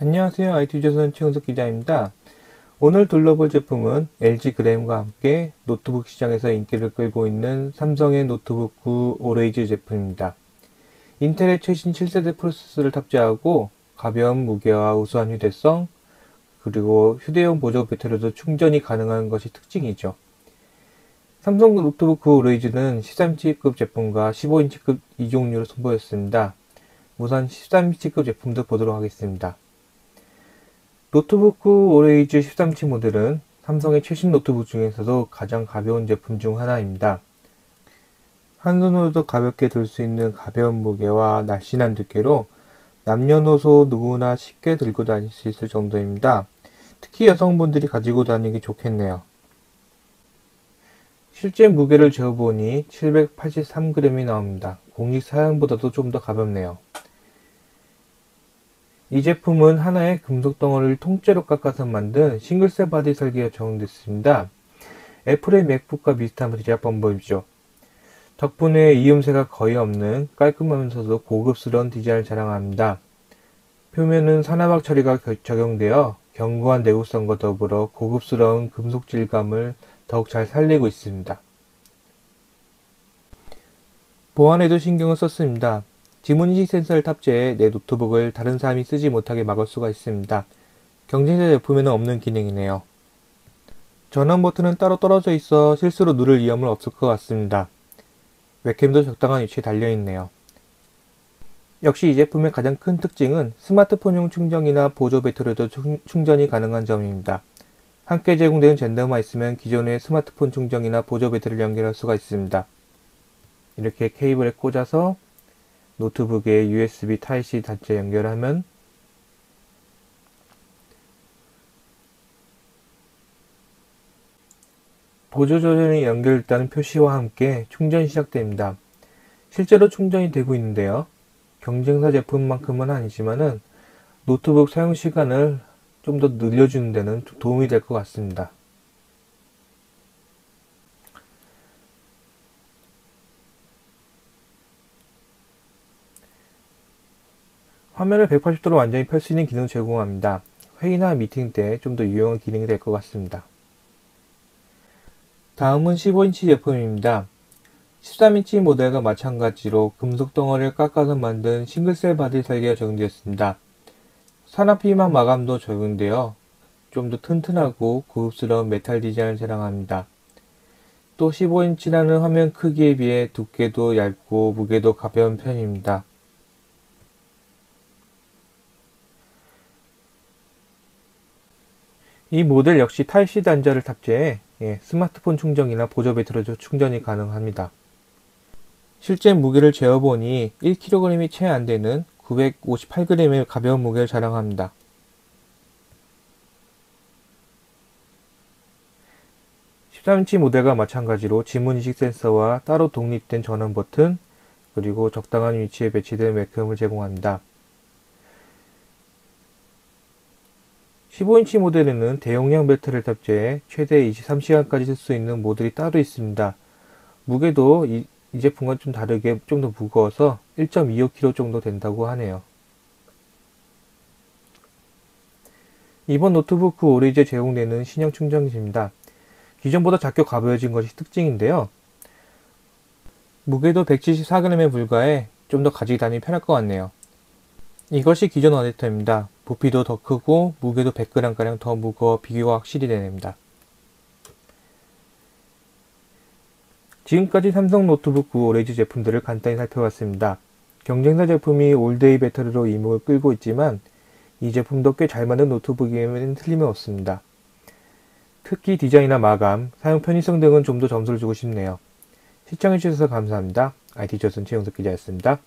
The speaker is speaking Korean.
안녕하세요. IT조선 최은석 기자입니다. 오늘 둘러볼 제품은 LG 그램과 함께 노트북 시장에서 인기를 끌고 있는 삼성의 노트북 9 오레이즈 제품입니다. 인텔의 최신 7세대 프로세서를 탑재하고 가벼운 무게와 우수한 휴대성, 그리고 휴대용 보조 배터리도 충전이 가능한 것이 특징이죠. 삼성 노트북 9 오레이즈는 13인치급 제품과 15인치급 이종류로 선보였습니다. 우선 13인치급 제품도 보도록 하겠습니다. 노트북 9 오레이즈 13인치 모델은 삼성의 최신 노트북 중에서도 가장 가벼운 제품 중 하나입니다. 한 손으로도 가볍게 들 수 있는 가벼운 무게와 날씬한 두께로 남녀노소 누구나 쉽게 들고 다닐 수 있을 정도입니다. 특히 여성분들이 가지고 다니기 좋겠네요. 실제 무게를 재어보니 783g이 나옵니다. 공식 사양보다도 좀 더 가볍네요. 이 제품은 하나의 금속 덩어리를 통째로 깎아서 만든 싱글셀 바디 설계가 적용됐습니다. 애플의 맥북과 비슷한 제작 방법이죠. 덕분에 이음새가 거의 없는 깔끔하면서도 고급스러운 디자인을 자랑합니다. 표면은 산화막 처리가 적용되어 견고한 내구성과 더불어 고급스러운 금속 질감을 더욱 잘 살리고 있습니다. 보안에도 신경을 썼습니다. 지문인식 센서를 탑재해 내 노트북을 다른 사람이 쓰지 못하게 막을 수가 있습니다. 경쟁자 제품에는 없는 기능이네요. 전원 버튼은 따로 떨어져 있어 실수로 누를 위험은 없을 것 같습니다. 웹캠도 적당한 위치에 달려있네요. 역시 이 제품의 가장 큰 특징은 스마트폰용 충전이나 보조 배터리도 충전이 가능한 점입니다. 함께 제공되는 젠더만 있으면 기존의 스마트폰 충전이나 보조 배터리를 연결할 수가 있습니다. 이렇게 케이블에 꽂아서 노트북에 USB Type-C 단자 연결하면 보조 조전이 연결됐다는 표시와 함께 충전이 시작됩니다. 실제로 충전이 되고 있는데요. 경쟁사 제품만큼은 아니지만은 노트북 사용 시간을 좀 더 늘려주는 데는 도움이 될 것 같습니다. 화면을 180도로 완전히 펼 수 있는 기능을 제공합니다. 회의나 미팅 때 좀 더 유용한 기능이 될 것 같습니다. 다음은 15인치 제품입니다. 13인치 모델과 마찬가지로 금속 덩어리를 깎아서 만든 싱글셀 바디 설계가 적용되었습니다. 산화피망 마감도 적용되어 좀 더 튼튼하고 고급스러운 메탈 디자인을 자랑합니다. 또 15인치라는 화면 크기에 비해 두께도 얇고 무게도 가벼운 편입니다. 이 모델 역시 타입C 단자를 탑재해 예, 스마트폰 충전이나 보조 배터리도 충전이 가능합니다. 실제 무게를 재어보니 1kg이 채 안되는 958g의 가벼운 무게를 자랑합니다. (13인치) 모델과 마찬가지로 지문인식 센서와 따로 독립된 전원 버튼 그리고 적당한 위치에 배치된 웹캠을 제공합니다. 15인치 모델에는 대용량 배터리를 탑재해 최대 23시간까지 쓸 수 있는 모듈이 따로 있습니다. 무게도 이, 이 제품과 좀 다르게 좀 더 무거워서 1.25kg 정도 된다고 하네요. 이번 노트북 그 오리지에 제공되는 신형 충전기입니다. 기존보다 작게 가벼워진 것이 특징인데요. 무게도 174g에 불과해 좀 더 가지고 다니기 편할 것 같네요. 이것이 기존 어댑터입니다. 부피도 더 크고 무게도 100g가량 더 무거워 비교가 확실히 되냅니다. 지금까지 삼성 노트북 9 오레이즈 제품들을 간단히 살펴봤습니다. 경쟁사 제품이 올데이 배터리로 이목을 끌고 있지만 이 제품도 꽤 잘 만든 노트북이면 틀림이 없습니다. 특히 디자인이나 마감, 사용 편의성 등은 좀 더 점수를 주고 싶네요. 시청해주셔서 감사합니다. IT조선 최영석 기자였습니다.